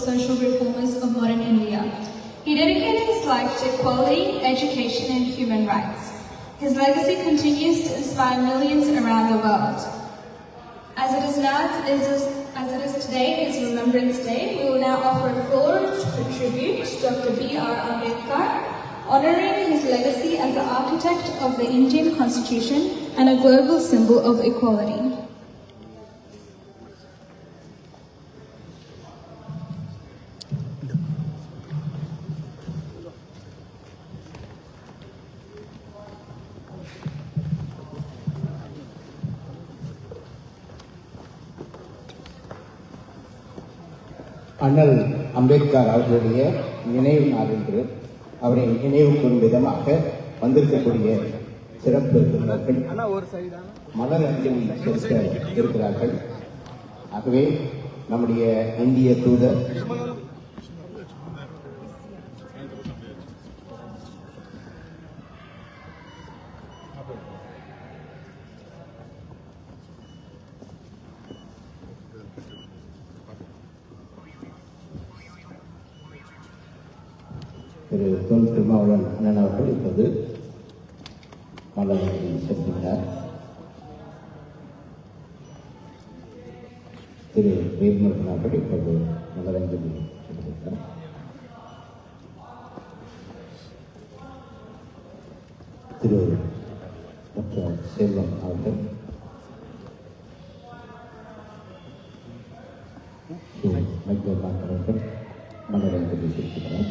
social reformers of modern India. He dedicated his life to equality, education, and human rights. His legacy continues to inspire millions around the world. As it is now, as it is today, his Remembrance Day, we will now offer a floor tribute to Dr. B.R. Ambedkar, honoring his legacy as the architect of the Indian Constitution and a global symbol of equality. அண்ணல் அம்பேத்கர் அவர்களுடைய நினைவு நாள் என்று அவரை நினைவு கூறும் விதமாக வந்திருக்கக்கூடிய சிறப்பு இருக்கிறார்கள் மலர் அஞ்சலி செலுத்த இருக்கிறார்கள். ஆகவே நம்முடைய இந்திய தூதர் திரு தொல் திருமாவளவன் அண்ணன் அவர்கள் இப்போது மலர் செல்கின்றார். திரு வேல்முருகன் அவர்கள் இப்போது மலரஞ்சலி செல்கின்றார். திரு டாக்டர் செல்வம் அவர்கள் திரு மைக்கேல் மார்க் அவர்கள் மலரஞ்சலி செல்கின்றனர்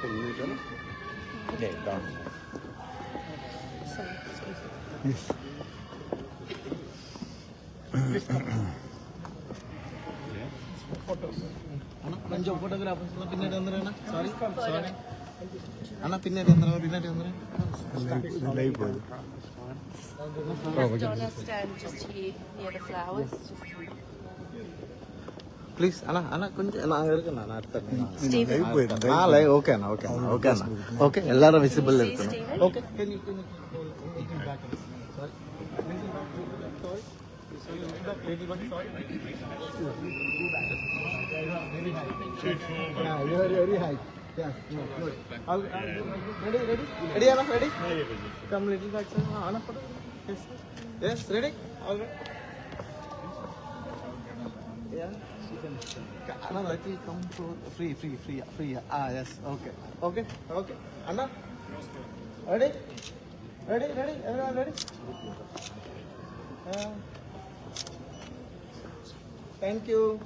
Yeah, done. Sorry, excuse me. Photographers പിന്നീട് എന്തിനാണ് സോറി സോറി അണ്ണ പിന്നീട് എന്തിനാണ് പിന്നീട് എന്തിനാണ് stand just here near the flowers. Please అన్న అన్న కొంచెం నా ఇరుకున్నా నా అర్థం ఆ లై ఓకే అన్న ఓకే అన్న ఓకే అన్న ఓకే ఎల్లారం visible ఇరుకున్నా okay can you can you back sorry ready ready ready అన్న ready come little back sir అన్న yes ready all right Yeah. she can- Anna, let me come to free, free, free, free. Ah, yes. Okay. Okay. Okay. Anna. Ready? Ready? Ready? Everyone ready? Yeah. Thank you.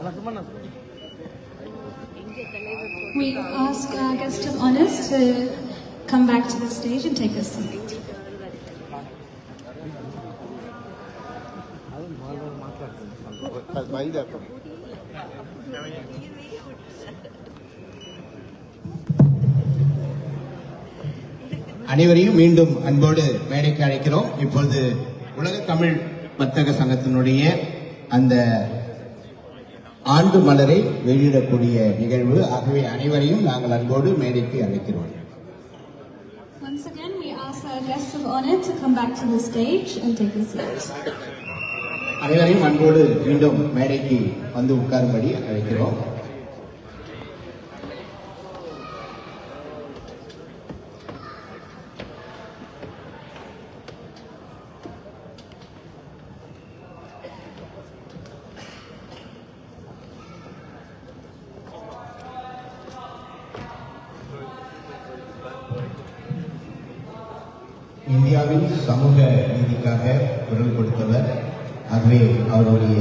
Anna, come on. Anna. We ask our guest of honors to come back to the stage and take a seat. அனைவரையும் மீண்டும் அன்போடு மேடைக்கு அழைக்கிறோம். இப்பொழுது உலக தமிழ் வர்த்தக சங்கத்தினுடைய அந்த ஆண்டு மலரை வெளியிடக்கூடிய நிகழ்வு. ஆகவே அனைவரையும் நாங்கள் அன்போடு மேடைக்கு அழைக்கிறோம். Once again, we ask our guests of honor to come back to the stage and take a seat. அனைவரையும் அன்போடு மீண்டும் மேடைக்கு வந்து உட்காரும்படி அழைக்கிறோம் இந்தியாவில் சமூக நீதிக்காக குரல் கொடுத்தவர் ஆகவே அவருடைய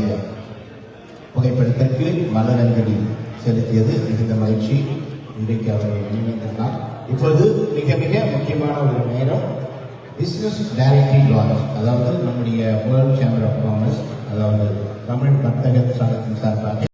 புகைப்படத்திற்கு மலரஞ்சலி செலுத்தியது. மிகுந்த மகிழ்ச்சி. இன்றைக்கு அவர் நினைவிருந்தார் இப்போது மிக மிக முக்கியமான ஒரு நேரம் பிஸ்னஸ் டைரக்டிங் லான்ச் அதாவது நம்முடைய வேர்ல்ட் சேம்பர் ஆஃப் காமர்ஸ் அதாவது தமிழ் வர்த்தக சங்கத்தின் சார்பாக